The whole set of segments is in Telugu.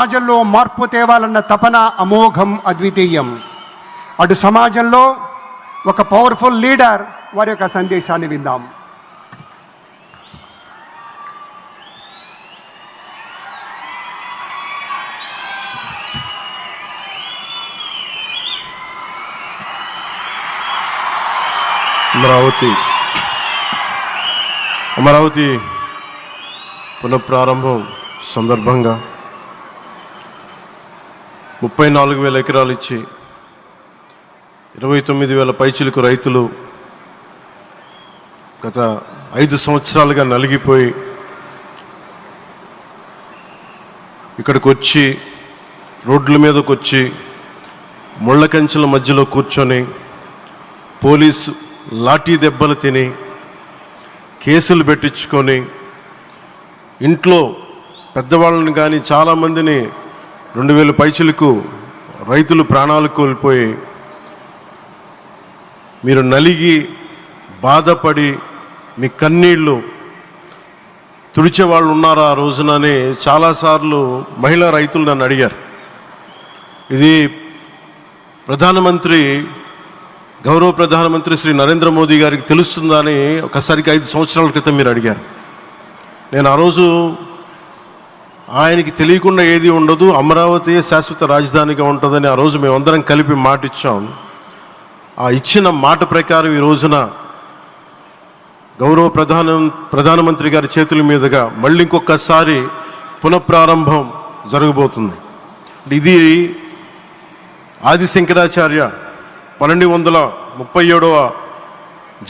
సమాజంలో మార్పు తేవాలన్న తపన అమోఘం అద్వితీయం. అటు సమాజంలో ఒక పవర్ఫుల్ లీడర్ వారి యొక్క సందేశాన్ని విందాం. అమరావతి. అమరావతి పునఃప్రారంభం సందర్భంగా ముప్పై నాలుగు వేల ఎకరాలు ఇచ్చి ఇరవై తొమ్మిది వేల పైచిలకు రైతులు గత ఐదు సంవత్సరాలుగా నలిగిపోయి ఇక్కడికి వచ్చి రోడ్ల మీదకు వచ్చి ముళ్ళ కంచెల మధ్యలో కూర్చొని పోలీసు లాఠీ దెబ్బలు తిని కేసులు పెట్టించుకొని ఇంట్లో పెద్దవాళ్ళని కానీ చాలామందిని రెండు వేల పైచులకు రైతులు ప్రాణాలు కోల్పోయి మీరు నలిగి బాధపడి మీ కన్నీళ్ళు తుడిచే వాళ్ళు ఉన్నారా ఆ రోజునని చాలాసార్లు మహిళా రైతులు నన్ను అడిగారు. ఇది ప్రధానమంత్రి గౌరవ ప్రధానమంత్రి శ్రీ నరేంద్ర మోదీ గారికి తెలుస్తుందని ఒకసారికి ఐదు సంవత్సరాల క్రితం మీరు అడిగారు. నేను ఆ రోజు ఆయనకి తెలియకుండా ఏది ఉండదు అమరావతి శాశ్వత రాజధానిగా ఉంటుందని ఆ రోజు మేమందరం కలిపి మాట ఇచ్చాం ఆ ఇచ్చిన మాట ప్రకారం ఈ రోజున గౌరవ ప్రధాన ప్రధానమంత్రి గారి చేతుల మీదుగా మళ్ళీ ఇంకొకసారి పునఃప్రారంభం జరగబోతుంది. ఇది ఆది శంకరాచార్య పన్నెండు వందల ముప్పై ఏడవ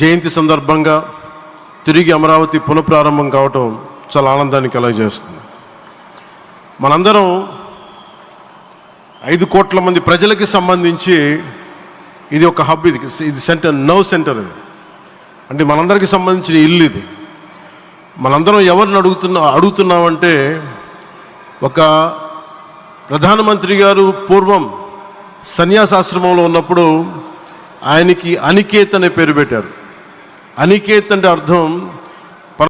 జయంతి సందర్భంగా తిరిగి అమరావతి పునఃప్రారంభం కావటం చాలా ఆనందాన్ని కలగజేస్తుంది. మనందరం ఐదు కోట్ల మంది ప్రజలకి సంబంధించి ఇది ఒక హబ్ ఇది ఇది సెంటర్ నవ్ సెంటర్ ఇది. అంటే మనందరికీ సంబంధించిన ఇల్లు ఇది. మనందరం ఎవరిని అడుగుతున్నా అడుగుతున్నామంటే ఒక ప్రధానమంత్రి గారు పూర్వం సన్యాసాశ్రమంలో ఉన్నప్పుడు ఆయనకి అనికేత్ అనే పేరు పెట్టారు. అనికేత్ అంటే అర్థం